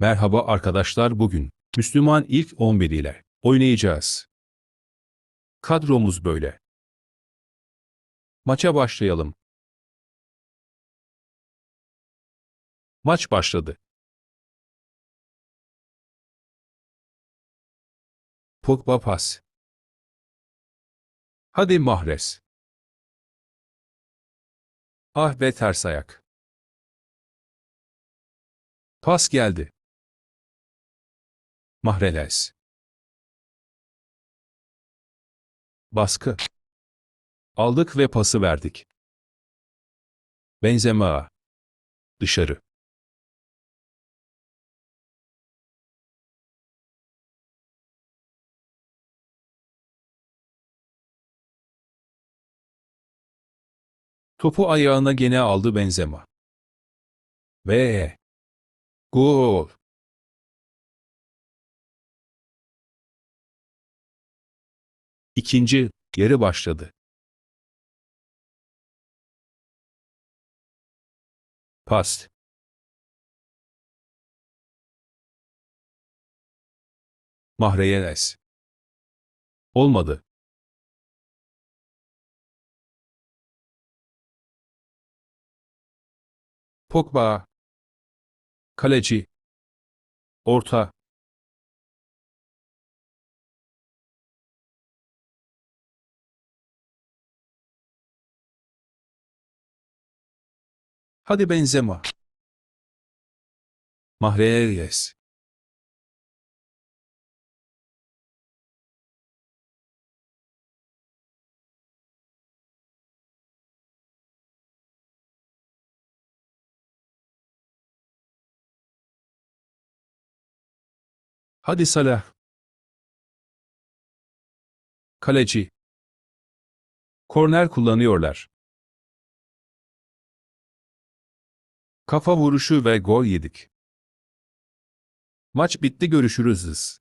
Merhaba arkadaşlar bugün Müslüman ilk 11 ile oynayacağız. Kadromuz böyle. Maça başlayalım. Maç başladı. Pogba pas. Hadi Mahrez. Ah ve ters ayak. Pas geldi. Mahreles. Baskı. Aldık ve pası verdik. Benzema. Dışarı. Topu ayağına gene aldı Benzema. Ve gol. İkinci yarı başladı. Pas. Mahreyeles. Olmadı. Pogba. Kaleci. Orta. Hadi Benzema. Mahrez. Hadi Salah. Kaleci. Korner kullanıyorlar. Kafa vuruşu ve gol yedik. Maç bitti görüşürüz.